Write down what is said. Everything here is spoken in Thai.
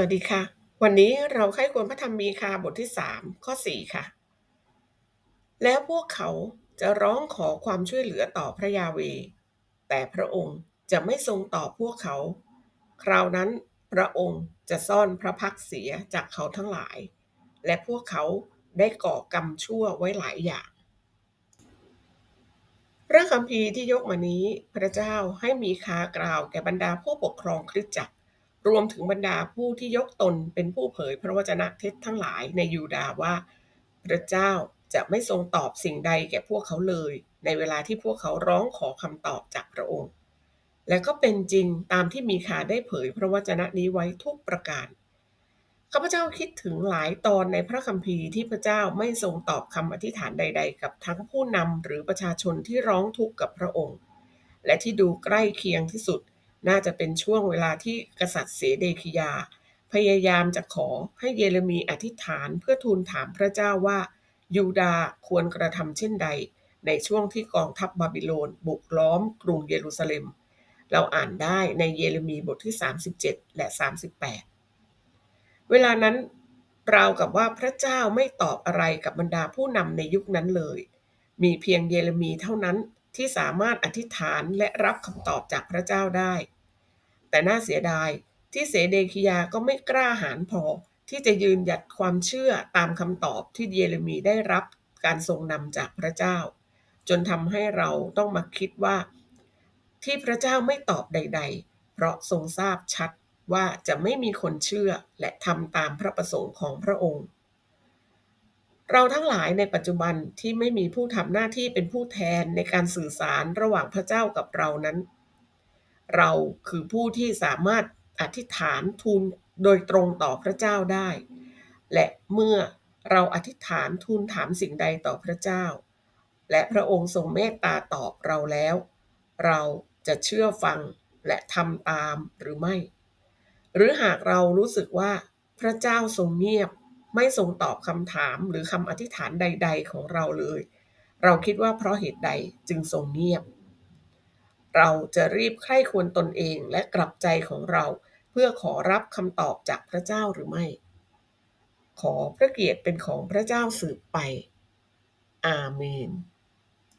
วัสดีค่ะ วันนี้เราใคร่ควรพระธรรมมีคาบทที่ 3 ข้อ 4 ค่ะ แล้วพวกเขาจะร้องขอความช่วยเหลือต่อพระยาเว แต่พระองค์จะไม่ทรงตอบพวกเขา คราวนั้นพระองค์จะซ่อนพระพักเสียจากเขาทั้งหลาย และพวกเขาได้ก่อกรรมชั่วไว้หลายอย่าง พระคัมภีร์ที่ยกมานี้พระเจ้าให้มีคากล่าวแก่บรรดาผู้ปกครองคริสตจักร รวมถึงบรรดาผู้ที่ยกตนเป็นผู้เผยพระวจนะเท็จทั้งหลายในยูดาว่า พระเจ้าจะไม่ทรงตอบสิ่งใดแก่พวกเขาเลย ในเวลาที่พวกเขาร้องขอคำตอบจากพระองค์ และก็เป็นจริงตามที่มีคาได้เผยพระวจนะนี้ไว้ทุกประการข้าพเจ้าคิดถึงหลายตอนในพระคัมภีร์ที่พระเจ้าไม่ทรงตอบคำอธิษฐานใด ๆ กับทั้งผู้นำหรือประชาชนที่ร้องทุกข์กับพระองค์ และที่ดูใกล้เคียงที่สุด น่าจะเป็นช่วงเวลาที่กษัตริย์เสเดคิยา พยายามจะขอให้เยเรมีอธิษฐานเพื่อทูลถามพระเจ้าว่ายูดาควรกระทำเช่นใด ในช่วงที่กองทัพบาบิโลน บุกล้อมกรุงเยรูซาเล็ม เราอ่านได้ในเยเรมีบทที่ 37 และ 38 เวลานั้นราวกับว่าพระเจ้าไม่ตอบอะไรกับบรรดาผู้นำในยุคนั้นเลย มีเพียงเยเรมีเท่านั้นที่สามารถอธิษฐานและรับคำตอบจากพระเจ้าได้ แต่น่าเสียดายที่เสเดคิยาก็ไม่กล้าหาญพอ ที่จะยืนหยัดความเชื่อตามคำตอบที่เยเรมีได้รับการทรงนำจากพระเจ้า จนทำให้เราต้องมาคิดว่า ที่พระเจ้าไม่ตอบใด ๆ เพราะทรงทราบชัดว่าจะไม่มีคนเชื่อและทำตามพระประสงค์ของพระองค์ เราทั้งหลายในปัจจุบันที่ไม่มีผู้ทำหน้าที่เป็นผู้แทนในการสื่อสารระหว่างพระเจ้ากับเรานั้น เราคือผู้ที่สามารถอธิษฐานทูลโดยตรงต่อพระเจ้าได้ และเมื่อเราอธิษฐานทูลถามสิ่งใดต่อพระเจ้า และพระองค์ทรงเมตตาตอบเราแล้ว เราจะเชื่อฟังและทำตามหรือไม่ หรือหากเรารู้สึกว่าพระเจ้าทรงเงียบไม่ทรงตอบคำถามหรือคำอธิษฐานใด ๆ ของเราเลย เราคิดว่าเพราะเหตุใดจึงทรงเงียบ เราจะรีบใคร่ควรตนเองและกลับใจของเรา เพื่อขอรับคำตอบจากพระเจ้าหรือไม่ ขอพระเกียรติเป็นของพระเจ้าสืบไป อาเมน